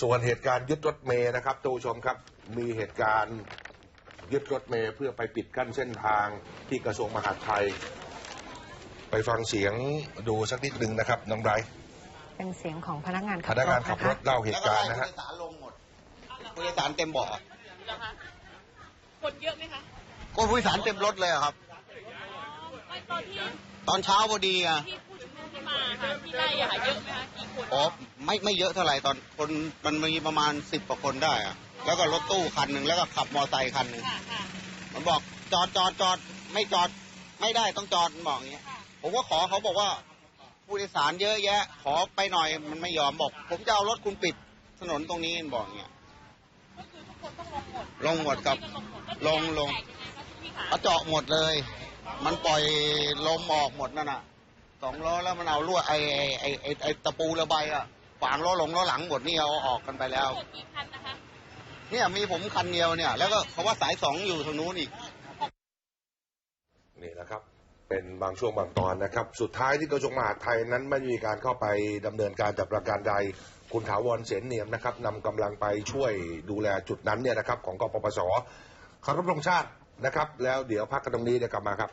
ส่วนเหตุการณ์ยึดรถเมย์นะครับท่านผู้ชมครับมีเหตุการณ์ยึดรถเมย์เพื่อไปปิดกั้นเส้นทางที่กระทรวงมหาดไทย ไปฟังเสียงดูสักนิดหนึ่งนะครับน้องไบรท์เป็นเสียงของพนักงานพขับนักรงานถขับนะรคะถเล่าเหตุการณ์นะแล้วฮะผู้โดยสารลงหมดผู้โดยสารเต็มเบาะเหรอคะคนเยอะไหมคะก็ผู้โดยสารเต็มรถเลยอะครับไม่ตอนที่ตอนเช้าพอดีอะที่ผู้ชุมนุมที่มาค่ะที่ไล่อะค่ะเยอะไหมคะกี่คนอ๋อ ไม่ไม่เยอะเท่าไหร่ตอนคนมันมีประมาณสิบกว่าคนได้อะแล้วก็รถตู้คันหนึ่งแล้วก็ขับมอเตอร์ไซค์คันหนึ่งค่ะค่ะมันบอกจอดจอดจอดไม่จอดไม่ได้ต้องจอดมันบอกอย่างเงี้ยผมก็ขอเขาบอกว่าผู้โดยสารเยอะแยะ ขอไปหน่อยมันไม่ยอมบอก ผมจะเอารถคุณปิดถนนตรงนี้มันบอกอย่างเงี้ยก็คือทุกคนต้องลงหมดลงหมดครับก็ลงหมดลงลงแตกยังไงคะคุณพี่ขาเขาเจาะหมดเลย มันปล่อยลมออกหมดนั่นน่ะสองล้อแล้วมันเอาลวดไอ้ไอ้ไอ้ไอ้ไอ้ตะปูระบายอะฝางล้อหลงล้อหลังหมดนี่เอาออกกันไปแล้วหมดกี่คันนะคะเนี่ยมีผมคันเดียวเนี่ย แล้วก็เขาว่าสายสองอยู่ทางนู้นอีกนี่นะครับ เป็นบางช่วงบางตอนนะครับ สุดท้ายที่กระทรวงมหาดไทยนั้นไม่มีการเข้าไปดำเนินการจับประการใดคุณถาวรเสนเนียมนะครับนำกำลังไปช่วยดูแลจุดนั้นเนี่ยนะครับ ของกปปสเคารพธงชาตินะครับ แล้วเดี๋ยวพักกันตรงนี้เดี๋ยวกลับมาครับ